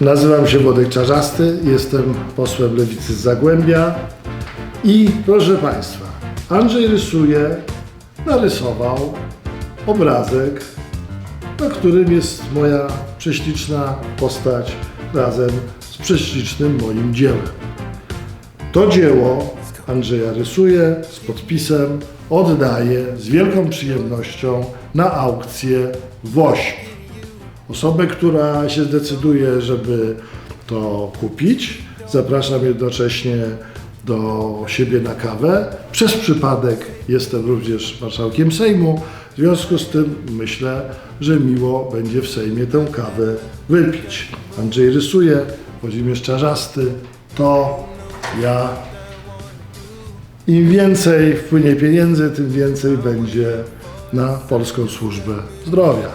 Nazywam się Włodek Czarzasty, jestem posłem Lewicy z Zagłębia i proszę Państwa, Andrzej rysuje, narysował obrazek, na którym jest moja prześliczna postać razem z prześlicznym moim dziełem. To dzieło Andrzeja rysuje z podpisem, oddaje z wielką przyjemnością na aukcję WOŚP. Osobę, która się zdecyduje, żeby to kupić, zapraszam jednocześnie do siebie na kawę. Przez przypadek jestem również marszałkiem Sejmu, w związku z tym myślę, że miło będzie w Sejmie tę kawę wypić. Andrzej rysuje, Włodzimierz Czarzasty, to ja. Im więcej wpłynie pieniędzy, tym więcej będzie na Polską Służbę Zdrowia.